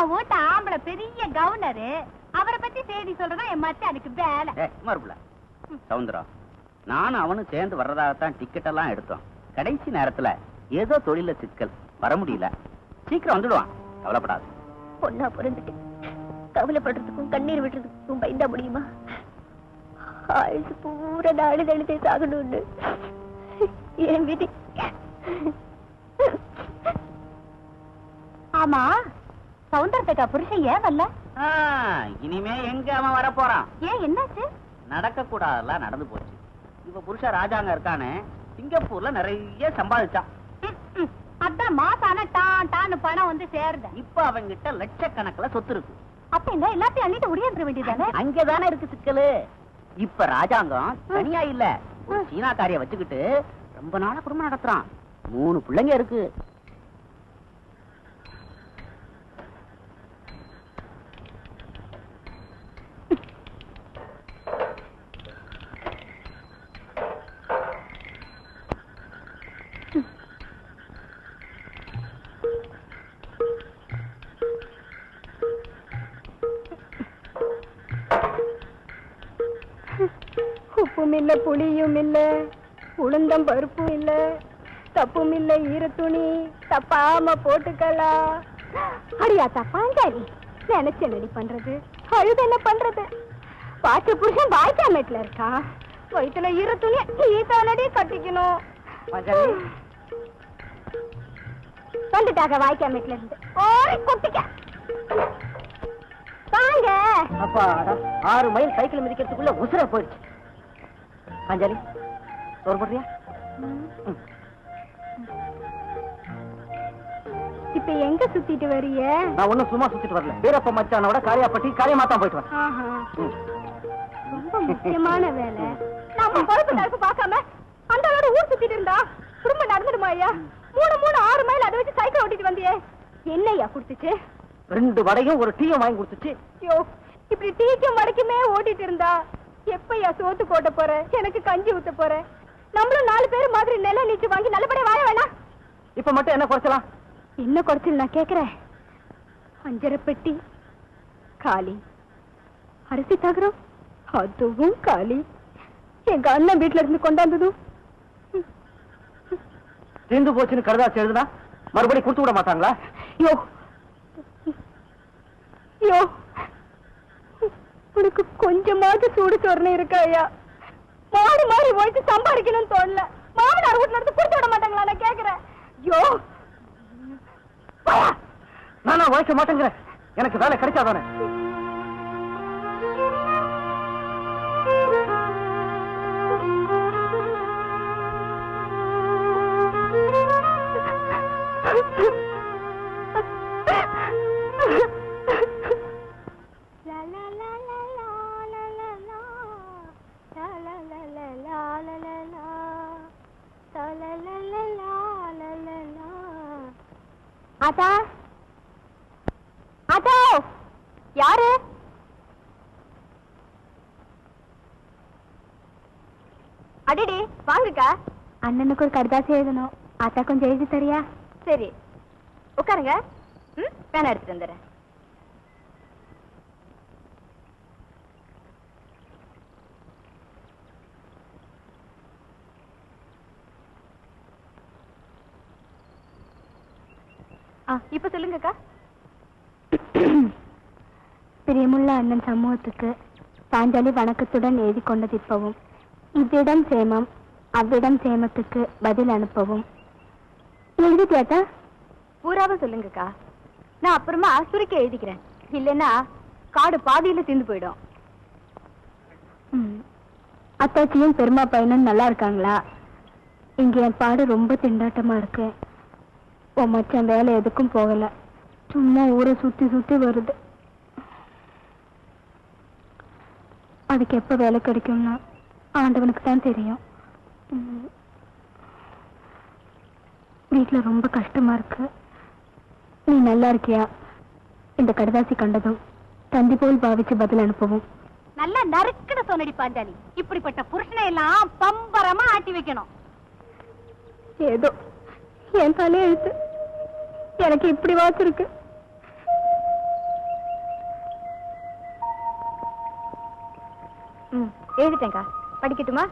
உன் வீட்டு ஆம்பளை பெரிய கவர்னரு அவரை பத்தி செய்தி சொல்றதா என் மச்சானுக்கு வேலை. ஏ மறுப்புல சவுந்தரம் நானும் அவனும் சேர்ந்து வர்றதாகத்தான் டிக்கெட் எல்லாம் எடுத்தோம். கடைசி நேரத்துல ஏதோ தொழில சிக்கல். வர முடியல. சீக்கிரம் வந்துடுவான். கவலைப்படாது. பொண்ணா பிறந்துட்டு கவலைப்படுறதுக்கும் கண்ணீர் விடுறதுக்கும் பயந்தா முடியுமா? ஆயுசு பூரா அழுது அழுதே சாகணும்னு. என் விதி. ஆமா சவுந்தரத்துக்கா புருஷன் ஏன் வரல? இனிமே எங்க அவன் வர போறான் ஏன் என்னாச்சு? நடக்க கூடாதெல்லாம் நடந்து போச்சு. இவ புருஷன் ராஜாங்க இருக்கானே சிங்கப்பூர்ல நிறைய சம்பாதிச்சான். அதான் மாசம் ஆனா டான் டான்னு பணம் வந்து சேருத இப்ப அவங்கிட்ட லட்சக்கணக்கில் சொத்து இருக்கு. அப்ப என்ன எல்லாத்தையும் அள்ளிட்டு ஒடியாந்துட வேண்டியதானே? அங்கதானே இருக்கு சிக்கலு. இப்ப ராஜாங்கம் தனியா இல்ல. ஒரு சீனாக்காரிய வச்சுக்கிட்டு ரொம்ப நாளா குடும்பம் நடத்துறான். மூணு பிள்ளைங்க இருக்கு. இல்ல புளியும் இல்ல. உளுந்தம் பருப்பும் இல்ல. தப்பும் இல்ல ஈரத்துணி தப்பாம போட்டுக்கலாம். அடியா தப்பாஞ்சாரி நினைச்ச நடி பண்றது. அழுது என்ன பண்றது? பாட்டு புருஷன் வாய்க்காமேட்ல இருக்கான் வயிற்றுல ஈரத்துணி நீ தானடி கட்டிக்கணும். வந்துட்டாங்க வாய்க்காமேட்ல இருந்து. ஓய் கொட்டிக்க. வாங்க. ஆறு மைல் சைக்கிள் மிதிக்கிறதுக்குள்ள உசுர போயிடுச்சு. அஞ்சலி சோறு போடுறியா? இப்ப எங்க சுத்திட்டு வரிய நான் ஒண்ணும் சும்மா சுத்திட்டு வரல. வீரப்ப மச்சானோட காரியாப்பட்டி காரியமாத்தான் போயிட்டு வரேன். ரொம்ப முக்கியமான வேலை. நம்ம பொறுப்பு தரப்பு பார்க்காம அந்த ஆளோட ஊர் சுத்திட்டு இருந்தா குடும்பம் நடந்துடுமா ஐயா? மூணு மூணு ஆறு மைல் அதை வச்சு சைக்கிள் ஓட்டிட்டு வந்தியே. என்னய்யா குடுத்துச்சு? ரெண்டு வடையும் ஒரு டீயும் வாங்கி கொடுத்துச்சு. ஐயோ இப்படி டீக்கும் வரைக்குமே ஓட்டிட்டு இருந்தா எப்பயா சோத்து போட்ட போற? எனக்கு கஞ்சி ஊத்த போற? நம்மளும் நாலு பேர் மாதிரி நில நீச்சு வாங்கி நல்லபடியா வாழ வேணாம். இப்ப மட்டும் என்ன குறைச்சலாம்? என்ன குறைச்சல் நான் கேக்குறேன்? அஞ்சரை பெட்டி காலி அரிசி தகரம் அதுவும் காலி எங்க அண்ணன் வீட்டுல இருந்து கொண்டாந்ததும். தீர்ந்து போச்சுன்னு கருதாச்சு எழுதுனா மறுபடியும் கொடுத்து விட மாட்டாங்களா? யோ. யோ. உனக்கு கொஞ்சமாவது சூடு சொரணை இருக்கா ஐயா. மாறி மாறி போயிட்டு சம்பாதிக்கணும்னு தோணல. மாமனார் வீட்டுல இருந்து கொடுத்து விட மாட்டாங்களா? நான் கேக்குறேன். ஐயோ. போயா. நானா உழைக்க மாட்டேங்கிறேன். எனக்கு வேலை கிடைச்சாதானே. ஆத்தா? ஆத்தா யாரு? அடிடி வாங்குக்கா. அண்ணனுக்கு ஒரு கடிதாசி எழுதணும். ஆத்தா கொஞ்சம் எழுதி தரியா? சரி. உட்காருங்க. ம் பேனா எடுத்துட்டு வந்துடுறேன். இப்ப சொல்லுங்கக்கா. பிரியமுள்ள அண்ணன் சமூகத்துக்கு பாஞ்சாலி வணக்கத்துடன் எழுதி கொண்டது இப்பவும். இவ்விடம் சேமம் அவ்விடம் சேமத்துக்கு பதில் அனுப்பவும். எழுதிட்டியாத்தா பூராவும் சொல்லுங்கக்கா. நான் அப்புறமா சுருக்கி எழுதிக்கிறேன். இல்லைன்னா காடு பாதியில தீர்ந்து போயிடும். அத்தாச்சியும் பெருமா பையனும் நல்லா இருக்காங்களா? இங்க என் பாடு ரொம்ப திண்டாட்டமா இருக்கு. உன் மச்சான் வேலை எதுக்கும் போகல. சும்மா ஊரை சுத்தி சுத்தி வருது. அதுக்கு எப்ப வேலை கிடைக்கும்னா ஆண்டவனுக்கு தான் தெரியும். வீட்டுல ரொம்ப கஷ்டமா இருக்கு. நீ நல்லா இருக்கியா? இந்த கடிதாசி கண்டதும் தந்தி போல் பாவிச்சு பதில் அனுப்பவும். நல்லா நறுக்குன்னு சொன்னடி பாஞ்சாலி. இப்படிப்பட்ட புருஷனை எல்லாம் பம்பரமா ஆட்டி வைக்கணும். ஏதோ என் தலையெழுத்து. எனக்கு இப்படி வாச்சிருக்கு எழுதிட்டேங்கா படிக்கட்டுமா?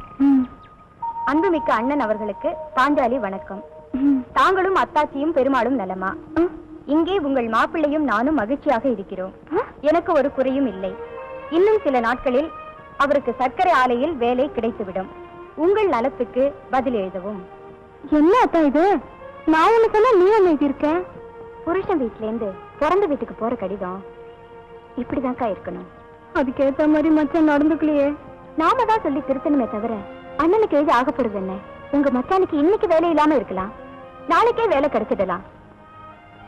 அன்புமிக்க அண்ணன் அவர்களுக்கு பாஞ்சாலி வணக்கம். தாங்களும் அத்தாச்சியும் பெருமாளும் நலமா? இங்கே உங்கள் மாப்பிள்ளையும் நானும் மகிழ்ச்சியாக இருக்கிறோம். எனக்கு ஒரு குறையும் இல்லை. இன்னும் சில நாட்களில் அவருக்கு சர்க்கரை ஆலையில் வேலை கிடைத்துவிடும். உங்கள் நலத்துக்கு பதில் எழுதவும். என்ன அத்தா இது? நான் எனக்கு நீ என்ன எழுதியிருக்கேன் புருஷன் வீட்ல இருந்து பிறந்த வீட்டுக்கு போற கடிதம் இப்படிதான்க்கா இருக்கணும். அதுக்கு ஏத்த மாதிரி மச்சான் நடந்துக்கலையே. நாம தான் சொல்லி திருத்தணுமே தவிர அண்ணனுக்கு எழுதி ஆகப்படுது என்ன? உங்க மச்சானுக்கு இன்னைக்கு வேலை இல்லாம இருக்கலாம். நாளைக்கே வேலை கிடைச்சிடலாம்.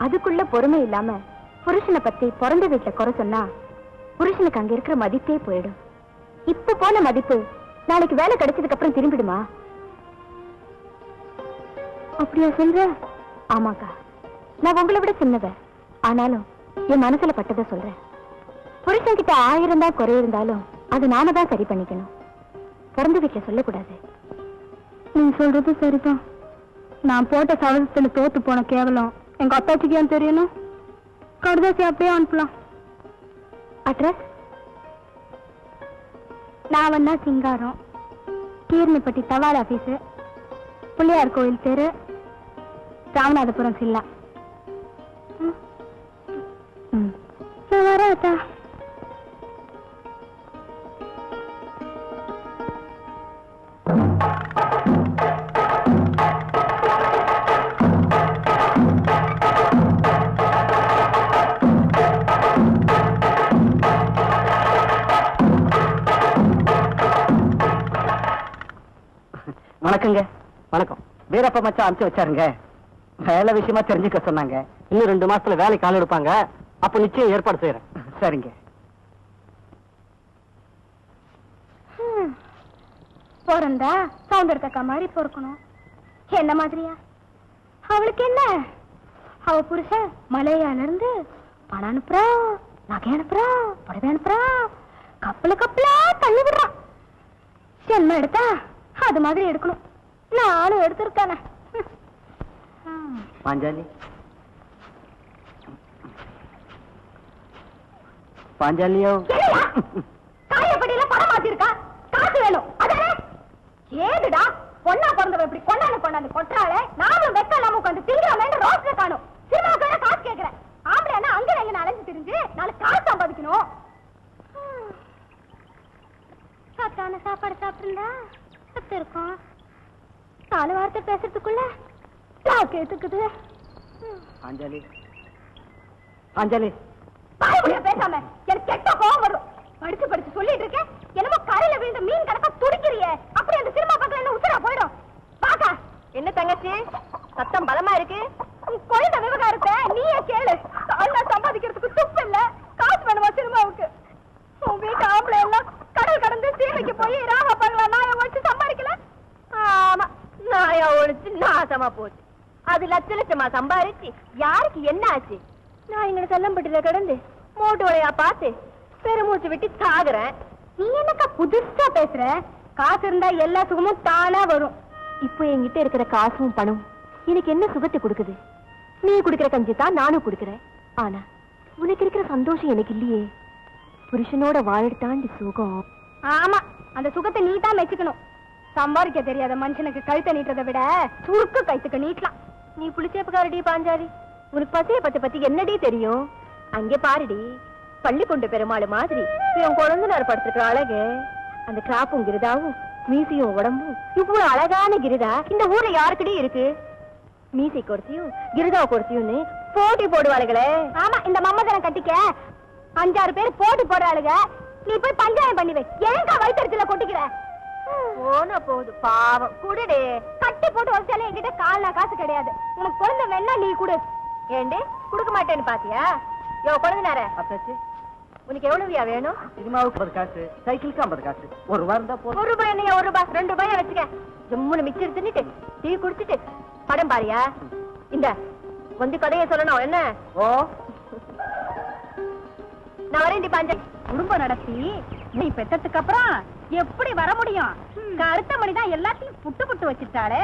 அதுக்குள்ள பொறுமை இல்லாம புருஷனை பத்தி பிறந்த வீட்டுல குறை சொன்னா புருஷனுக்கு அங்க இருக்கிற மதிப்பே போயிடும். இப்ப போன மதிப்பு நாளைக்கு வேலை கிடைச்சதுக்கு அப்புறம் திரும்பிடுமா? அப்படியா சொல்ற? ஆமாக்கா. நான் உங்களை விட சின்னவ ஆனாலும் என் மனசுல பட்டதை சொல்றேன். புருஷன் கிட்ட ஆயிரம் தான் குறை இருந்தாலும் அது நாம தான் சரி பண்ணிக்கணும். பிறந்த வீட்டுல சொல்லக்கூடாது. நீ சொல்றது சரிதான். நான் போட்ட சவதத்துல தோத்து போன கேவலம் எங்க அத்தாச்சிக்கு ஏன் தெரியணும் கடுதாசி அப்படியே அனுப்பலாம். அட்ரஸ் நான் வந்தா சிங்காரம். கீர்னிப்பட்டி தபால் ஆபீஸ் பிள்ளையார் கோயில் தெரு. ராமநாதபுரம் சில்லா. நான் வணக்கங்க. வணக்கம். வீரப்ப மச்சான் அனுப்பிச்சு வச்சாருங்க. வேலை விஷயமா தெரிஞ்சுக்க சொன்னாங்க. இன்னும் ரெண்டு மாசத்துல வேலைக்கு கால் எடுப்பாங்க. அப்ப நிச்சயம் ஏற்பாடு செய்யறேன் சரிங்க. பிறந்தா சவுந்தரத்தக்கா மாதிரி பொறுக்கணும். என்ன மாதிரியா? அவளுக்கு என்ன? அவ புருஷன் மலையால இருந்து பணம் அனுப்புறான் நகை அனுப்புறான் புடவை அனுப்புறான் கப்பல கப்பலா தள்ளி விடுறான் ஜென்மம் எடுத்தா அது மாதிரி எடுக்கணும். நானும் எடுத்திருக்கானே. ஹம். பாஞ்சாலி பாஞ்சாலியோ? காயப்படியில பணம் மாத்திருக்கா? காசு வேணும். அதானே? ஏதுடா? பொண்ணா பிறந்தவ இப்படி கொண்டாந்து கொண்டாந்து கொட்டாளே நாமளும் வெக்க இல்லாம உட்காந்து திங்காமன்னு ரோட்ல காணும். சினிமாவுக்கு காசு கேக்குறேன். ஆம்பளைன்னா அங்க எங்க அலைஞ்சு திரிஞ்சு நாலு காசு சம்பாதிக்கணும். சத்தான சாப்பாடு சாப்பிட்டுருந்தா? சத்து இருக்கும்? நாலு வார்த்தை பேசுறதுக்குள்ள நாக்கு எத்துக்குது பாஞ்சாலி. பாயமுடிய பேசாம எனக்கு கெட்ட கோவம் வரும். படிச்சு படிச்சு சொல்லிட்டு இருக்கேன். என்னமோ கரையில விழுந்த மீன் கணக்கா துடிக்கிறியே. அப்படி அந்த சினிமா பக்கம் என்ன உசுரா போயிடும். பாக்கா என்ன தங்கச்சி? சத்தம் பலமா இருக்கு? குழந்தை விவகாரத்தை நீயே கேளு. அண்ணா சம்பாதிக்கிறதுக்கு துப்பு இல்ல. காசு வேணுமா சினிமாவுக்கு? உன் வீட்டு ஆம்பளை எல்லாம் கடல் கடந்து சீமைக்கு போய் ராக பங்களா நாய ஒழிச்சு சம்பாதிக்கல? ஆமா. நாயா ஒழிச்சு நாசமா போச்சு. அது லட்ச லட்சமா சம்பாரிச்சு. யாருக்கு என்ன ஆச்சு? நான் எங்களை செல்லம்பட்டில கடந்து மோட்டோலையா பார்த்து பெருமூச்சு விட்டு சாகுறேன் நீ என்னக்கா புதுசா பேசுற? காசு இருந்தா எல்லா சுகமும் தானா வரும். இப்போ என்கிட்ட இருக்கிற காசும் பணம் எனக்கு என்ன சுகத்தை கொடுக்குது? நீ குடுக்கிற கஞ்சி தான் நானும் குடுக்கிறேன். ஆனா உனக்கு இருக்கிற சந்தோஷம் எனக்கு இல்லையே. புருஷனோட வாழத்தாண்டி சுகம். ஆமா அந்த சுகத்தை நீ தான் மெச்சுக்கணும். சம்பாதிக்க தெரியாத மனுஷனுக்கு கழுத்தை நீட்டுறதை விட சுருக்கு கைத்துக்க நீட்டலாம். நீ புளிச்சேப்பக்காரடி பாஞ்சாலி. உனக்கு பசிய பத்தி பத்தி என்னடி தெரியும்? அங்கே பாருடி. பள்ளிக்கொண்டு பெருமாள் மாதிரி. என் குழந்தனார் படுத்திருக்கிற அழகு. அந்த கிராப்பும் கிரிதாவும் மீசையும் உடம்பும் இவ்வளவு அழகான கிரிதா. இந்த ஊர்ல யாருக்கிட்டே இருக்கு? மீசை கொடுத்தியும் கிரிதா கொடுத்தியும்னு போட்டி போடுவாளுகளே. ஆமா இந்த மம்மதனை கட்டிக்க அஞ்சாறு பேர் போட்டி போடுறாளுங்க நீ போய் பஞ்சாயம் பண்ணிவை ஏங்கா வயிற்றுல கொட்டிக்கிற? போன போது பாவம். குடுடே. கட்டி போட்டு வச்சாலே என்கிட்ட கால்னா காசு கிடையாது. உனக்கு குழந்தை வேணா நீ குடு. ஏண்டே குடுக்க மாட்டேன்னு பாத்தியா? யோ குழந்தைனார. அத்தாச்சி உனக்கு எவ்வளவுயா வேணும்? சினிமாவுக்கு ஐம்பது காசு சைக்கிளுக்கு ஐம்பது காசு. ஒரு ரூபா இருந்தா போதும். ஒரு ரூபாய் என்னையா ஒரு ரூபாய்? ரெண்டு ரூபாய் வச்சுக்க. ஜம்முன்னு மிச்சர் தின்னுட்டு டீ குடிச்சிட்டு படம் பாரியா? இந்த வந்து கதையை சொல்லணும். என்ன? ஓ. நான் வரேன் பாஞ்சா குடும்பம் நடத்தி நீ பெத்ததுக்கு அப்புறம் எப்படி வர முடியும்? அடுத்த மணி தான் எல்லாத்தையும் புட்டு புட்டு வச்சுட்டாளே.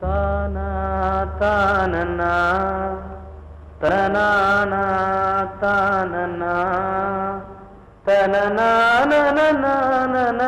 தானனா தனனா தானனா தனனா வாட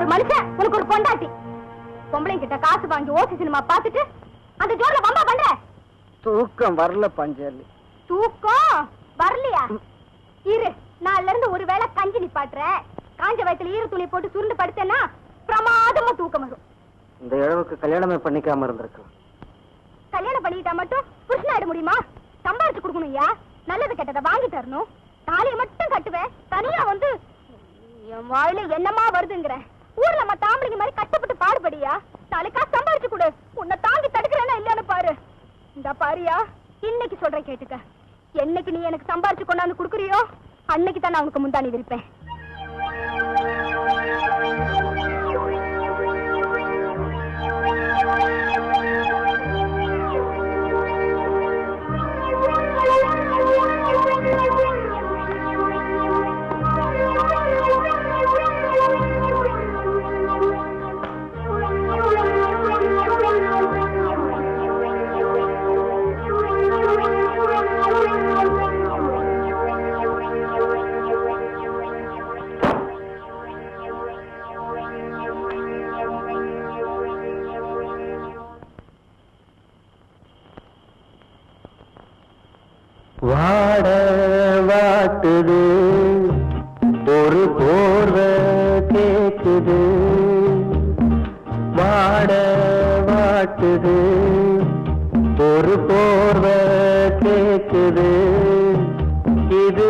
ஒரு மனுஷன் உனக்கு ஒரு பொண்டாட்டி. பொம்பளைங்க கிட்ட காசு வாங்கி ஓசி சினிமா பார்த்துட்டு அந்த ஜோர்ல வம்பா பண்ற? தூக்கம் வரல பஞ்சாலி. தூக்கம்? வரலையா? இரு நாள்ல இருந்து ஒரு வேளை கஞ்சி நிப்பாட்டுற காஞ்ச வயத்துல ஈர துணி போட்டு சுருண்டு படுத்தேன்னா பிரமாதமா தூக்கம் வரும். இந்த இழவுக்கு கல்யாணமே பண்ணிக்காம இருந்திருக்கலாம் கல்யாணம் பண்ணிக்கிட்டா மட்டும் புருஷனாயிட முடியுமா? சம்பாரிச்சு கொடுக்கணும் ஐயா. நல்லது கெட்டதை வாங்கி தரணும். தாலியை மட்டும் கட்டுவேன். தனியா வந்து என் வாயில என்னமா வருதுங்கிற. ஊர்ல மத்த ஆம்பளைங்க மாதிரி கஷ்டப்பட்டு பாடுபடியா? நாளைக்கா சம்பாரிச்சு கொடு. உன்னை தாங்கி தடுக்கிறேன்னா இல்லன்னு பாரு. இந்த பாரியா இன்னைக்கு சொல்றேன் கேட்டுக்க. என்னைக்கு நீ எனக்கு சம்பாரிச்சு கொண்டாந்து கொடுக்குறியோ அன்னைக்கு தான் நான் உனக்கு முந்தாணி விரிப்பேன்.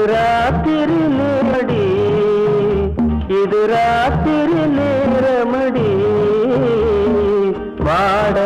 ராத்திரி நேரடி இது ராத்திரி நேரமடி. வாட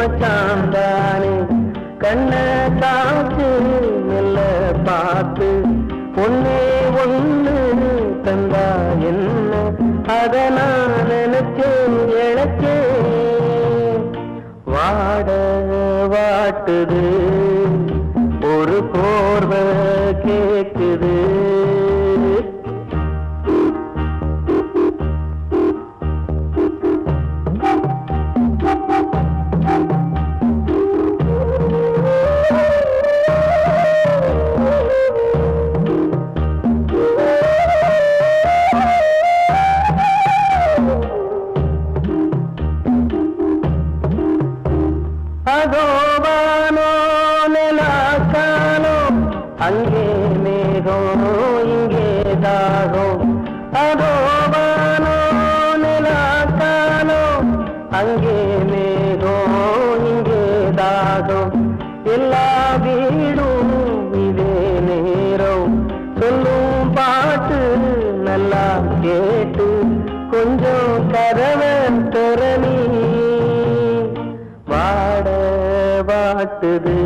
मचान திறனி வாட வாட்டுது